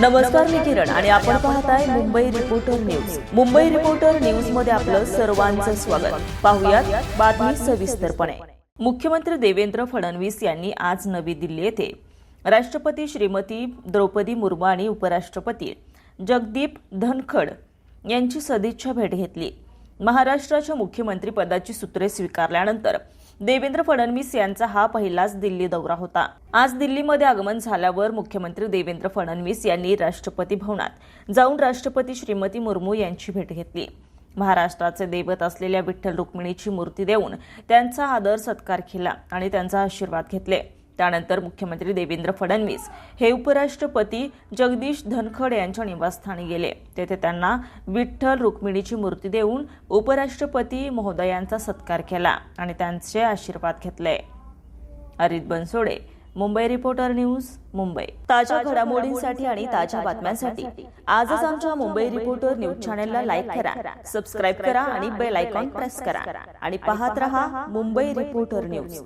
नमस्कार मी किरण आणि आपण पाहताय Mumbai reporter news Mumbai reporter न्यूजमध्ये आपलं सर्वांचं स्वागत. पाहुयात बातमी सविस्तरपणे. मुख्यमंत्री देवेंद्र फडणवीस यांनी आज नवी दिल्ली येथे राष्ट्रपती श्रीमती द्रौपदी मुर्मू आणि उपराष्ट्रपती जगदीप धनखड यांची सदिच्छा भेट घेतली. महाराष्ट्राच्या मुख्यमंत्रीपदाची सूत्रे स्वीकारल्यानंतर देवेंद्र फडणवीस यांचा हा पहिलाच दिल्ली दौरा होता. आज दिल्लीमध्ये आगमन झाल्यावर मुख्यमंत्री देवेंद्र फडणवीस यांनी राष्ट्रपती भवनात जाऊन राष्ट्रपती श्रीमती मुर्मू यांची भेट घेतली. महाराष्ट्राचे दैवत असलेल्या विठ्ठल रुक्मिणीची मूर्ती देऊन त्यांचा आदर सत्कार केला आणि त्यांचा आशीर्वाद घेतले. त्यानंतर मुख्यमंत्री देवेंद्र फडणवीस हे उपराष्ट्रपती जगदीश धनखड यांच्या निवासस्थानी गेले. तेथे त्यांना विठ्ठल रुक्मिणीची मूर्ती देऊन उपराष्ट्रपती महोदयांचा सत्कार केला आणि त्यांचे आशीर्वाद घेतले. Arit Bansode Mumbai reporter news Mumbai. ताज्या घडामोडींसाठी आणि ताज्या बातम्यांसाठी आजच आमच्या मुंबई रिपोर्टर न्यूज चॅनलला लाईक करा सबस्क्राईब करा आणि बेल आयकॉन प्रेस करा. आणि पाहत रहा मुंबई रिपोर्टर न्यूज.